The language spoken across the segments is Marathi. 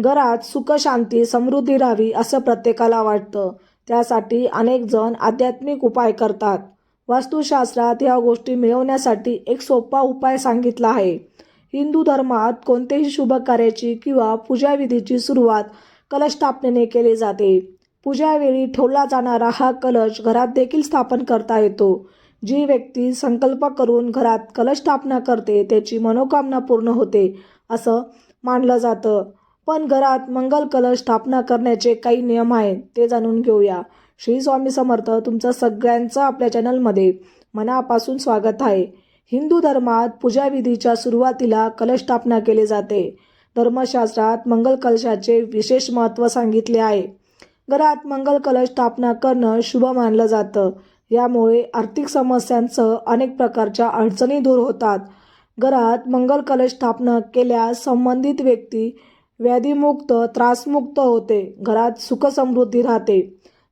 घरात सुखशांती समृद्धी राहावी असं प्रत्येकाला वाटतं. त्यासाठी अनेक जण आध्यात्मिक उपाय करतात. वास्तुशास्त्रात या गोष्टी मिळवण्यासाठी एक सोपा उपाय सांगितला आहे. हिंदू धर्मात कोणतेही शुभ कार्याची किंवा पूजाविधीची सुरुवात कलश स्थापनेने केली जाते. पूजावेळी ठेवला जाणारा हा कलश घरात देखील स्थापन करता येतो. जी व्यक्ती संकल्प करून घरात कलश स्थापना करते त्याची मनोकामना पूर्ण होते असं मानलं जातं. पण घरात मंगल कलश स्थापना करण्याचे काही नियम आहेत ते जाणून घेऊया. श्री स्वामी समर्थ तुमचं सगळ्यांचं आपल्या चॅनलमध्ये मनापासून स्वागत आहे. हिंदू धर्मात पूजाविधीच्या सुरुवातीला कलश स्थापना केली जाते. धर्मशास्त्रात मंगल कलशाचे विशेष महत्त्व सांगितले आहे. घरात मंगल कलश स्थापना करणं शुभ मानलं जातं. यामुळे आर्थिक समस्यांसह अनेक प्रकारच्या अडचणी दूर होतात. घरात मंगल कलश स्थापना केल्यास संबंधित व्यक्ती व्याधीमुक्त त्रासमुक्त होते. घरात सुखसमृद्धी राहते.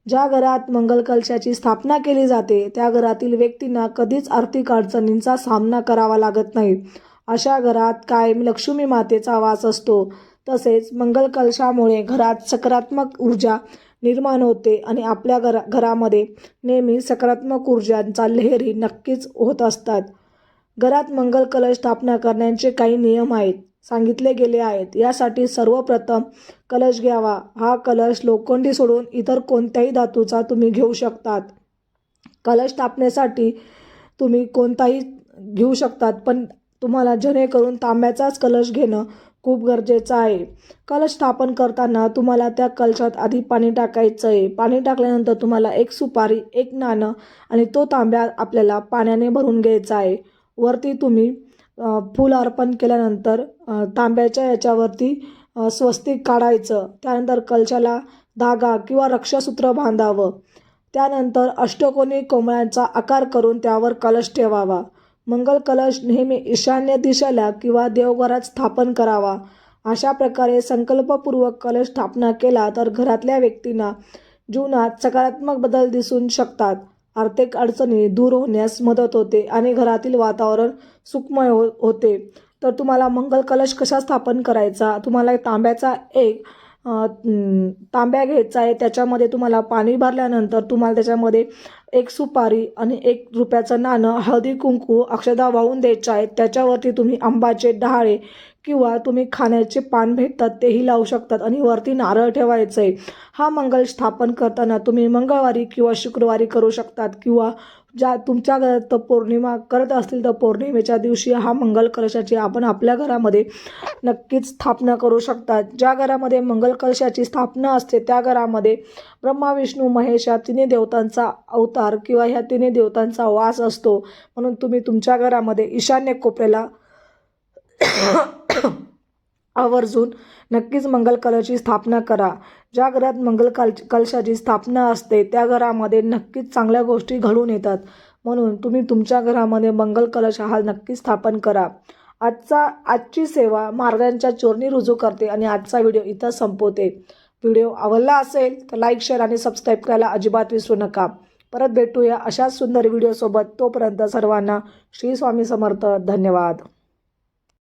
ज्या घरात मंगल कलशाची स्थापना केली जाते त्या घरातील व्यक्तींना कधीच आर्थिक अडचणींचा सामना करावा लागत नाही. अशा घरात कायम लक्ष्मी मातेचा वास असतो. तसेच मंगल कलशामुळे घरात सकारात्मक ऊर्जा निर्माण होते आणि आपल्या घरा घरामध्ये नेहमी सकारात्मक ऊर्जांचा लहरी नक्कीच होत असतात. घरात मंगल कलश स्थापना करण्याचे काही नियम आहेत. सांगितले गेले आहेत. यासाठी सर्वप्रथम कलश घ्यावा. हा कलश लोखंडी सोडून इतर कोणत्याही धातूचा तुम्ही घेऊ शकतात. कलश तापण्यासाठी तुम्ही कोणताही घेऊ शकतात पण तुम्हाला जेणेकरून तांब्याचाच कलश घेणं खूप गरजेचं आहे. कलश स्थापन करताना तुम्हाला त्या कलशात आधी पाणी टाकायचं आहे पाणी टाकल्यानंतर तुम्हाला एक सुपारी एक नाणं आणि तो तांब्या आपल्याला पाण्याने भरून घ्यायचा आहे. वरती तुम्ही फूल अर्पण केल्यानंतर तांब्याच्या याच्यावरती स्वस्तिक काढायचं. त्यानंतर कलशाला धागा किंवा रक्षासूत्र बांधावं. त्यानंतर अष्टकोनी कोंबळ्यांचा आकार करून त्यावर कलश ठेवावा. मंगल कलश नेहमी ईशान्य दिशेला किंवा देवघरात स्थापन करावा. अशा प्रकारे संकल्पपूर्वक कलश स्थापना केला तर घरातल्या व्यक्तींना जीवनात सकारात्मक बदल दिसून शकतात. आर्थिक अडचणी दूर होण्यास मदत होते आणि घरातील वातावरण सुखमय हो होते. तर तुम्हाला मंगल कलश कसा स्थापन करायचा? तुम्हाला तांब्याचा एक तांब्या घ्यायचा आहे त्याच्यामध्ये तुम्हाला पाणी भरल्यानंतर तुम्हाला त्याच्यामध्ये एक सुपारी आणि एक रुपयाचं नाणं हळदी कुंकू अक्षदा वाहून द्यायचं आहे त्याच्यावरती तुम्ही आंबाचे डहाळे किंवा तुम्ही खाण्याचे पान भेटतात तेही लावू शकतात आणि वरती नारळ ठेवायचं. आहे हा मंगल स्थापन करताना तुम्ही मंगळवारी किंवा शुक्रवारी करू शकतात किंवा ज्या तुमच्या घरात तर पौर्णिमा करत असतील तर पौर्णिमेच्या दिवशी हा मंगल कलशाची आपण आपल्या घरामध्ये नक्कीच स्थापना करू शकतात. ज्या घरामध्ये मंगल कलशाची स्थापना असते त्या घरामध्ये ब्रह्मा विष्णू महेश या तिन्ही देवतांचा अवतार किंवा ह्या तिन्ही देवतांचा वास असतो. म्हणून तुम्ही तुमच्या घरामध्ये ईशान्य कोपऱ्याला आवर्जून नक्कीच मंगल कलशाची स्थापना करा. ज्या घरात मंगल कल कलशाची स्थापना असते त्या घरामध्ये नक्कीच चांगल्या गोष्टी घडून येतात. म्हणून तुम्ही तुमच्या घरामध्ये मंगल कलश हा नक्कीच स्थापन करा. आजचा आजची सेवा महाराजांच्या चोरणी रुजू करते आणि आजचा व्हिडिओ इथं संपवते. व्हिडिओ आवडला असेल तर लाईक शेअर आणि सबस्क्राईब करायला अजिबात विसरू नका. परत भेटूया अशाच सुंदर व्हिडिओसोबत. तोपर्यंत सर्वांना श्री स्वामी समर्थ. धन्यवाद.